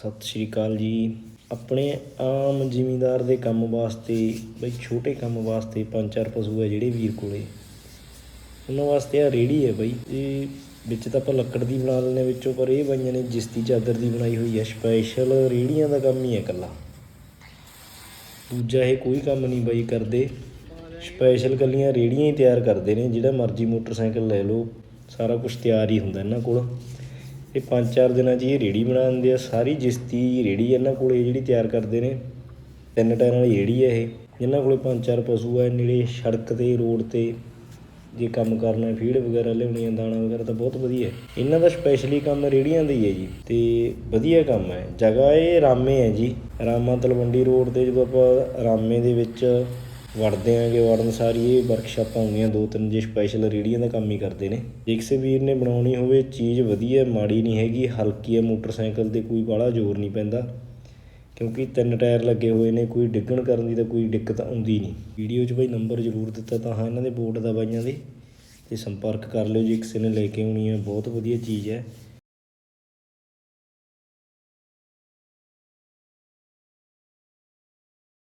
ਸਤਿ ਸ਼੍ਰੀ ਅਕਾਲ ਜੀ। ਆਪਣੇ ਆਮ ਜ਼ਿਮੀਂਦਾਰ ਦੇ ਕੰਮ ਵਾਸਤੇ, ਬਈ ਛੋਟੇ ਕੰਮ ਵਾਸਤੇ ਪੰਜ ਚਾਰ ਪਸ਼ੂ ਹੈ ਜਿਹੜੇ ਵੀਰ ਕੋਲੇ। ਉਹਨਾਂ ਵਾਸਤੇ ਆ ਰੇੜੀ ਹੈ ਬਈ। ਇਹ ਵਿੱਚ ਤਾਂ ਆਪਾਂ ਲੱਕੜ ਦੀ ਬਣਾ ਲੈਂਦੇ ਹਾਂ ਵਿੱਚੋਂ, ਪਰ ਇਹ ਬਾਈਆਂ ਨੇ ਜਿਸਦੀ ਚਾਦਰ ਦੀ ਬਣਾਈ ਹੋਈ ਹੈ ਸਪੈਸ਼ਲ ਰੇੜੀਆਂ ਦਾ ਕੰਮ ਹੀ ਹੈ ਇਕੱਲਾ। ਦੂਜਾ ਇਹ ਕੋਈ ਕੰਮ ਨਹੀਂ ਬਾਈ ਕਰਦੇ। ਸਪੈਸ਼ਲ ਕੱਲੀਆਂ ਰੇੜੀਆਂ ਹੀ ਤਿਆਰ ਕਰਦੇ ਨੇ, ਜਿਹੜਾ ਮਰਜ਼ੀ ਮੋਟਰਸਾਈਕਲ ਲੈ ਲਓ, ਸਾਰਾ ਕੁਝ ਤਿਆਰ ਹੀ ਹੁੰਦਾ ਇਹਨਾਂ ਕੋਲ। ਇਹ ਪੰਜ ਚਾਰ ਦਿਨਾਂ 'ਚ ਇਹ ਰੇੜੀ ਬਣਾ ਦਿੰਦੇ ਆ। ਸਾਰੀ ਜਿਸਤੀ ਰੇੜੀ ਇਹਨਾਂ ਕੋਲ ਇਹ ਜਿਹੜੀ ਤਿਆਰ ਕਰਦੇ ਨੇ। ਤਿੰਨ ਟਾਇਰਾਂ ਵਾਲੀ ਰੇੜੀ ਹੈ ਇਹ। ਜਿਨ੍ਹਾਂ ਕੋਲੇ ਪੰਜ ਚਾਰ ਪਸ਼ੂ ਆ ਨੇੜੇ ਸੜਕ ਤੇ, ਰੋਡ ਤੇ ਜੇ ਕੰਮ ਕਰਨਾ, ਫੀਡ ਵਗੈਰਾ ਲਿਆਉਣੀ ਆ, ਦਾਣਾ ਵਗੈਰਾ ਤਾਂ ਬਹੁਤ ਵਧੀਆ ਹੈ। ਇਹਨਾਂ ਦਾ ਸਪੈਸ਼ਲੀ ਕੰਮ ਰੇੜੀਆਂ ਦਾ ਹੀ ਹੈ ਜੀ। ਤੇ ਵਧੀਆ ਕੰਮ ਹੈ। ਜਗ੍ਹਾ ਇਹ ਰਾਮੇ ਹੈ ਜੀ। ਰਾਮਾ ਤਲਵੰਡੀ ਰੋਡ ਤੇ ਜਦੋਂ ਆਪਾਂ ਰਾਮੇ ਦੇ ਵਿੱਚ ਵੜਦੇ ਆਂਗੇ ਵੜਨ ਸਾਰੀ ਇਹ ਵਰਕਸ਼ਾਪਾਂ ਹੁੰਦੀਆਂ ਦੋ ਤਿੰਨ ਜੇ ਸਪੈਸ਼ਲ ਰੇੜੀਆਂ ਦਾ ਕੰਮ ਹੀ ਕਰਦੇ ਨੇ। ਜੇ ਕਿਸੇ ਵੀਰ ਨੇ ਬਣਾਉਣੀ ਹੋਵੇ ਚੀਜ਼ ਵਧੀਆ, ਮਾੜੀ ਨਹੀਂ ਹੈਗੀ, ਹਲਕੀ ਹੈ ਮੋਟਰਸਾਈਕਲ ਤੇ ਕੋਈ ਬਾਹਲਾ ਜ਼ੋਰ ਨਹੀਂ ਪੈਂਦਾ। ਕਿਉਂਕਿ ਤਿੰਨ ਟਾਇਰ ਲੱਗੇ ਹੋਏ ਨੇ, ਕੋਈ ਡਿੱਗਣ ਕਰਨ ਦੀ ਤਾਂ ਕੋਈ ਦਿੱਕਤ ਆਉਂਦੀ ਨਹੀਂ। ਵੀਡੀਓ 'ਚ ਬਾਈ ਨੰਬਰ ਜ਼ਰੂਰ ਦਿੱਤਾ ਤਾਂ ਹਾਂ, ਇਹਨਾਂ ਦੇ ਬੋਰਡ ਦਾ ਬਾਈਆਂ ਦੇ। ਤੇ ਸੰਪਰਕ ਕਰ ਲਿਓ ਜੇ ਕਿਸੇ ਨੇ ਲੈ ਕੇ ਆਉਣੀ ਹੈ ਬਹੁਤ ਵਧੀਆ ਚੀਜ਼ ਹੈ।